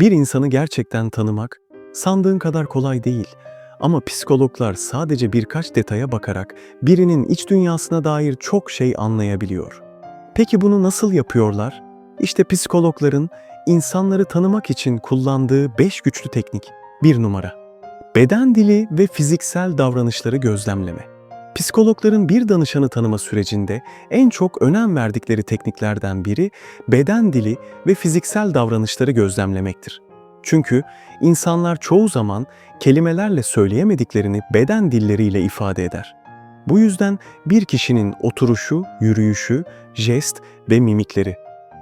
Bir insanı gerçekten tanımak sandığın kadar kolay değil. Ama psikologlar sadece birkaç detaya bakarak birinin iç dünyasına dair çok şey anlayabiliyor. Peki bunu nasıl yapıyorlar? İşte psikologların insanları tanımak için kullandığı 5 güçlü teknik. 1 numara. Beden dili ve fiziksel davranışları gözlemleme. Psikologların bir danışanı tanıma sürecinde en çok önem verdikleri tekniklerden biri beden dili ve fiziksel davranışları gözlemlemektir. Çünkü insanlar çoğu zaman kelimelerle söyleyemediklerini beden dilleriyle ifade eder. Bu yüzden bir kişinin oturuşu, yürüyüşü, jest ve mimikleri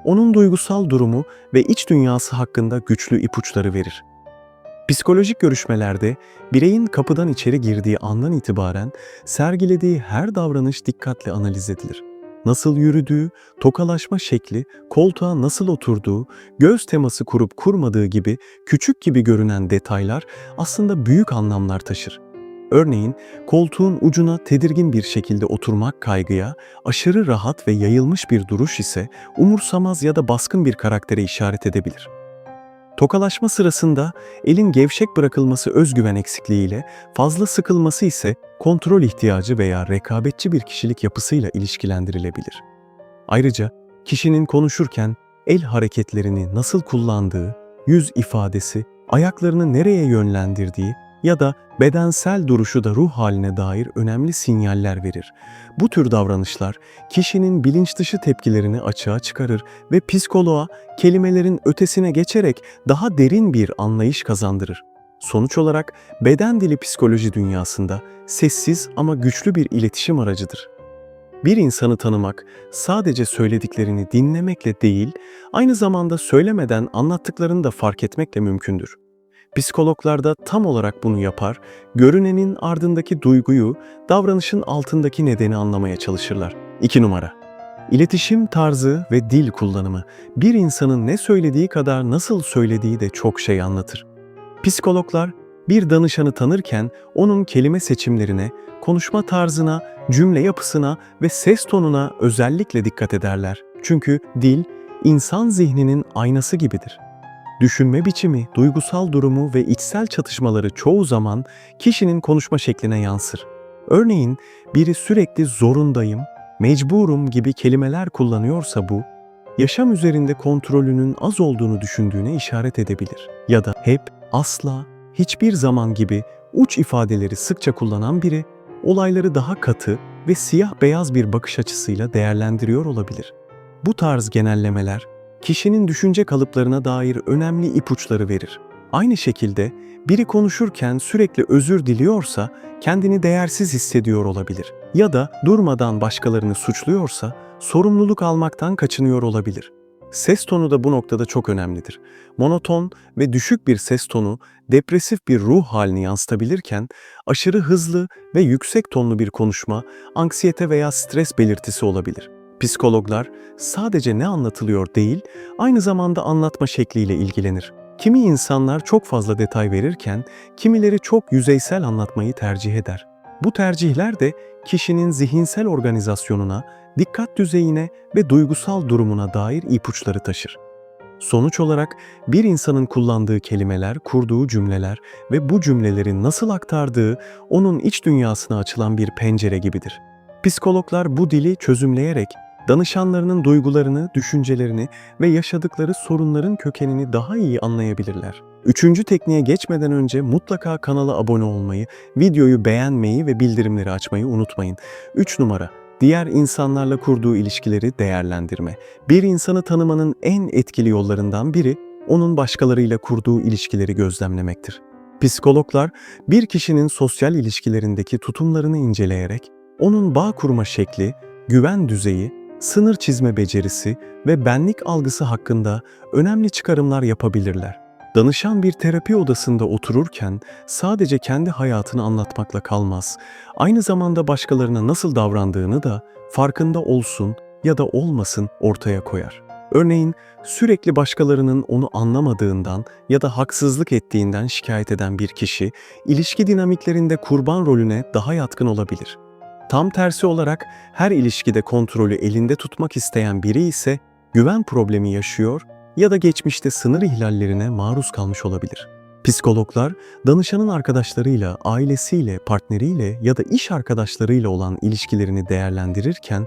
onun duygusal durumu ve iç dünyası hakkında güçlü ipuçları verir. Psikolojik görüşmelerde bireyin kapıdan içeri girdiği andan itibaren sergilediği her davranış dikkatle analiz edilir. Nasıl yürüdüğü, tokalaşma şekli, koltuğa nasıl oturduğu, göz teması kurup kurmadığı gibi küçük gibi görünen detaylar aslında büyük anlamlar taşır. Örneğin koltuğun ucuna tedirgin bir şekilde oturmak kaygıya, aşırı rahat ve yayılmış bir duruş ise umursamaz ya da baskın bir karaktere işaret edebilir. Tokalaşma sırasında elin gevşek bırakılması özgüven eksikliğiyle, fazla sıkılması ise kontrol ihtiyacı veya rekabetçi bir kişilik yapısıyla ilişkilendirilebilir. Ayrıca kişinin konuşurken el hareketlerini nasıl kullandığı, yüz ifadesi, ayaklarını nereye yönlendirdiği ya da bedensel duruşu da ruh haline dair önemli sinyaller verir. Bu tür davranışlar kişinin bilinç dışı tepkilerini açığa çıkarır ve psikoloğa kelimelerin ötesine geçerek daha derin bir anlayış kazandırır. Sonuç olarak beden dili psikoloji dünyasında sessiz ama güçlü bir iletişim aracıdır. Bir insanı tanımak sadece söylediklerini dinlemekle değil, aynı zamanda söylemeden anlattıklarını da fark etmekle mümkündür. Psikologlar da tam olarak bunu yapar, görünenin ardındaki duyguyu, davranışın altındaki nedeni anlamaya çalışırlar. 2 numara. İletişim tarzı ve dil kullanımı bir insanın ne söylediği kadar nasıl söylediği de çok şey anlatır. Psikologlar bir danışanı tanırken onun kelime seçimlerine, konuşma tarzına, cümle yapısına ve ses tonuna özellikle dikkat ederler. Çünkü dil insan zihninin aynası gibidir. Düşünme biçimi, duygusal durumu ve içsel çatışmaları çoğu zaman kişinin konuşma şekline yansır. Örneğin biri sürekli zorundayım, mecburum gibi kelimeler kullanıyorsa bu, yaşam üzerinde kontrolünün az olduğunu düşündüğüne işaret edebilir. Ya da hep, asla, hiçbir zaman gibi uç ifadeleri sıkça kullanan biri, olayları daha katı ve siyah beyaz bir bakış açısıyla değerlendiriyor olabilir. Bu tarz genellemeler, kişinin düşünce kalıplarına dair önemli ipuçları verir. Aynı şekilde biri konuşurken sürekli özür diliyorsa kendini değersiz hissediyor olabilir ya da durmadan başkalarını suçluyorsa sorumluluk almaktan kaçınıyor olabilir. Ses tonu da bu noktada çok önemlidir. Monoton ve düşük bir ses tonu depresif bir ruh halini yansıtabilirken aşırı hızlı ve yüksek tonlu bir konuşma anksiyete veya stres belirtisi olabilir. Psikologlar sadece ne anlatılıyor değil, aynı zamanda anlatma şekliyle ilgilenir. Kimi insanlar çok fazla detay verirken, kimileri çok yüzeysel anlatmayı tercih eder. Bu tercihler de kişinin zihinsel organizasyonuna, dikkat düzeyine ve duygusal durumuna dair ipuçları taşır. Sonuç olarak bir insanın kullandığı kelimeler, kurduğu cümleler ve bu cümleleri nasıl aktardığı onun iç dünyasına açılan bir pencere gibidir. Psikologlar bu dili çözümleyerek danışanlarının duygularını, düşüncelerini ve yaşadıkları sorunların kökenini daha iyi anlayabilirler. Üçüncü tekniğe geçmeden önce mutlaka kanala abone olmayı, videoyu beğenmeyi ve bildirimleri açmayı unutmayın. 3 numara Diğer insanlarla kurduğu ilişkileri değerlendirme. Bir insanı tanımanın en etkili yollarından biri, onun başkalarıyla kurduğu ilişkileri gözlemlemektir. Psikologlar, bir kişinin sosyal ilişkilerindeki tutumlarını inceleyerek, onun bağ kurma şekli, güven düzeyi, sınır çizme becerisi ve benlik algısı hakkında önemli çıkarımlar yapabilirler. Danışan bir terapi odasında otururken sadece kendi hayatını anlatmakla kalmaz. Aynı zamanda başkalarına nasıl davrandığını da farkında olsun ya da olmasın ortaya koyar. Örneğin sürekli başkalarının onu anlamadığından ya da haksızlık ettiğinden şikayet eden bir kişi ilişki dinamiklerinde kurban rolüne daha yatkın olabilir. Tam tersi olarak her ilişkide kontrolü elinde tutmak isteyen biri ise güven problemi yaşıyor ya da geçmişte sınır ihlallerine maruz kalmış olabilir. Psikologlar, danışanın arkadaşlarıyla, ailesiyle, partneriyle ya da iş arkadaşlarıyla olan ilişkilerini değerlendirirken,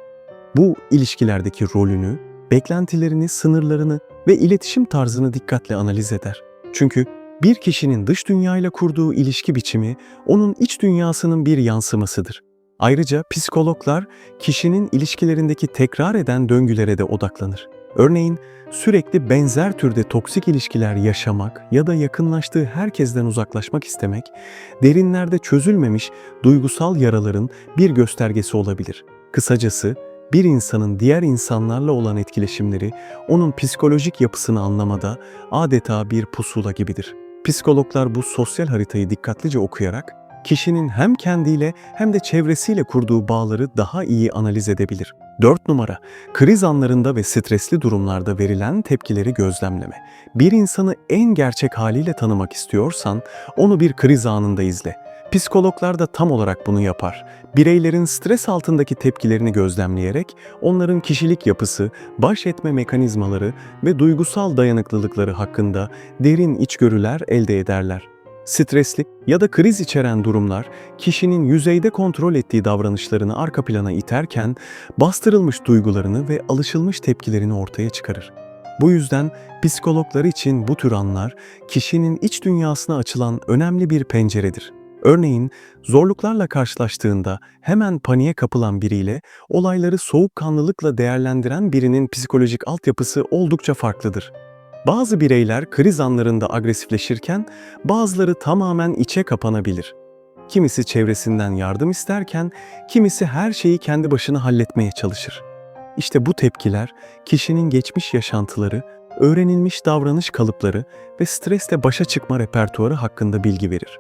bu ilişkilerdeki rolünü, beklentilerini, sınırlarını ve iletişim tarzını dikkatle analiz eder. Çünkü bir kişinin dış dünyayla kurduğu ilişki biçimi onun iç dünyasının bir yansımasıdır. Ayrıca psikologlar kişinin ilişkilerindeki tekrar eden döngülere de odaklanır. Örneğin sürekli benzer türde toksik ilişkiler yaşamak ya da yakınlaştığı herkesten uzaklaşmak istemek, derinlerde çözülmemiş duygusal yaraların bir göstergesi olabilir. Kısacası bir insanın diğer insanlarla olan etkileşimleri onun psikolojik yapısını anlamada adeta bir pusula gibidir. Psikologlar bu sosyal haritayı dikkatlice okuyarak kişinin hem kendiyle hem de çevresiyle kurduğu bağları daha iyi analiz edebilir. 4 numara, kriz anlarında ve stresli durumlarda verilen tepkileri gözlemleme. Bir insanı en gerçek haliyle tanımak istiyorsan onu bir kriz anında izle. Psikologlar da tam olarak bunu yapar. Bireylerin stres altındaki tepkilerini gözlemleyerek onların kişilik yapısı, baş etme mekanizmaları ve duygusal dayanıklılıkları hakkında derin içgörüler elde ederler. Stresli ya da kriz içeren durumlar kişinin yüzeyde kontrol ettiği davranışlarını arka plana iterken bastırılmış duygularını ve alışılmış tepkilerini ortaya çıkarır. Bu yüzden psikologlar için bu tür anlar kişinin iç dünyasına açılan önemli bir penceredir. Örneğin zorluklarla karşılaştığında hemen paniğe kapılan biriyle olayları soğukkanlılıkla değerlendiren birinin psikolojik altyapısı oldukça farklıdır. Bazı bireyler kriz anlarında agresifleşirken bazıları tamamen içe kapanabilir. Kimisi çevresinden yardım isterken kimisi her şeyi kendi başına halletmeye çalışır. İşte bu tepkiler kişinin geçmiş yaşantıları, öğrenilmiş davranış kalıpları ve stresle başa çıkma repertuarı hakkında bilgi verir.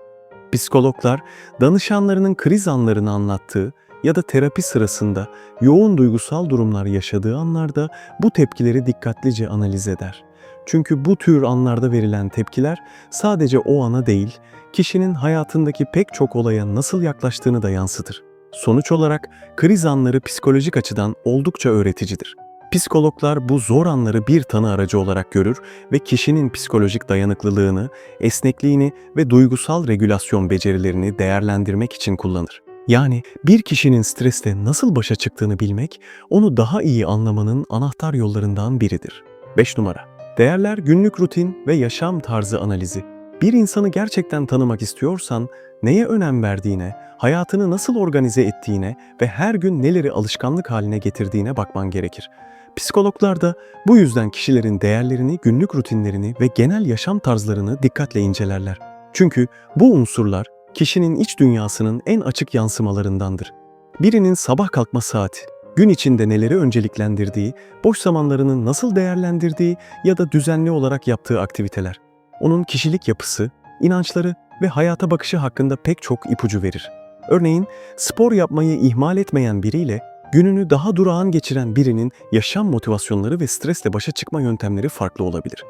Psikologlar danışanlarının kriz anlarını anlattığı ya da terapi sırasında yoğun duygusal durumlar yaşadığı anlarda bu tepkileri dikkatlice analiz eder. Çünkü bu tür anlarda verilen tepkiler sadece o ana değil, kişinin hayatındaki pek çok olaya nasıl yaklaştığını da yansıtır. Sonuç olarak kriz anları psikolojik açıdan oldukça öğreticidir. Psikologlar bu zor anları bir tanı aracı olarak görür ve kişinin psikolojik dayanıklılığını, esnekliğini ve duygusal regülasyon becerilerini değerlendirmek için kullanır. Yani bir kişinin stresle nasıl başa çıktığını bilmek, onu daha iyi anlamanın anahtar yollarından biridir. 5 numara. Değerler, günlük rutin ve yaşam tarzı analizi. Bir insanı gerçekten tanımak istiyorsan, neye önem verdiğine, hayatını nasıl organize ettiğine ve her gün neleri alışkanlık haline getirdiğine bakman gerekir. Psikologlar da bu yüzden kişilerin değerlerini, günlük rutinlerini ve genel yaşam tarzlarını dikkatle incelerler. Çünkü bu unsurlar kişinin iç dünyasının en açık yansımalarındandır. Birinin sabah kalkma saati, gün içinde neleri önceliklendirdiği, boş zamanlarını nasıl değerlendirdiği ya da düzenli olarak yaptığı aktiviteler. Onun kişilik yapısı, inançları ve hayata bakışı hakkında pek çok ipucu verir. Örneğin spor yapmayı ihmal etmeyen biriyle gününü daha durağan geçiren birinin yaşam motivasyonları ve stresle başa çıkma yöntemleri farklı olabilir.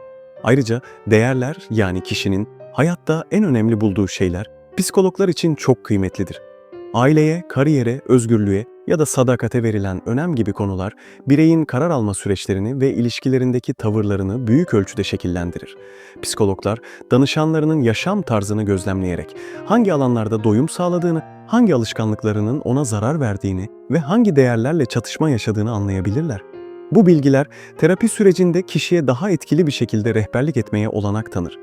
Ayrıca değerler yani kişinin hayatta en önemli bulduğu şeyler psikologlar için çok kıymetlidir. Aileye, kariyere, özgürlüğe ya da sadakate verilen önem gibi konular bireyin karar alma süreçlerini ve ilişkilerindeki tavırlarını büyük ölçüde şekillendirir. Psikologlar danışanlarının yaşam tarzını gözlemleyerek hangi alanlarda doyum sağladığını, hangi alışkanlıklarının ona zarar verdiğini ve hangi değerlerle çatışma yaşadığını anlayabilirler. Bu bilgiler terapi sürecinde kişiye daha etkili bir şekilde rehberlik etmeye olanak tanır.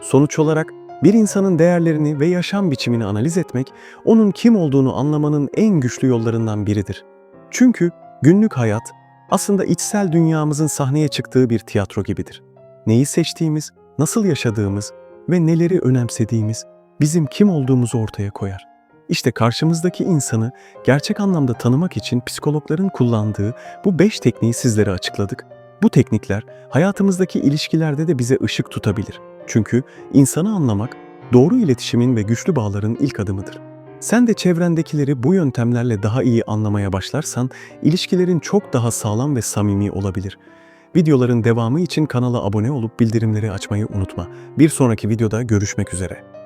Sonuç olarak bir insanın değerlerini ve yaşam biçimini analiz etmek, onun kim olduğunu anlamanın en güçlü yollarından biridir. Çünkü günlük hayat aslında içsel dünyamızın sahneye çıktığı bir tiyatro gibidir. Neyi seçtiğimiz, nasıl yaşadığımız ve neleri önemsediğimiz bizim kim olduğumuzu ortaya koyar. İşte karşımızdaki insanı gerçek anlamda tanımak için psikologların kullandığı bu beş tekniği sizlere açıkladık. Bu teknikler hayatımızdaki ilişkilerde de bize ışık tutabilir. Çünkü insanı anlamak doğru iletişimin ve güçlü bağların ilk adımıdır. Sen de çevrendekileri bu yöntemlerle daha iyi anlamaya başlarsan ilişkilerin çok daha sağlam ve samimi olabilir. Videoların devamı için kanala abone olup bildirimleri açmayı unutma. Bir sonraki videoda görüşmek üzere.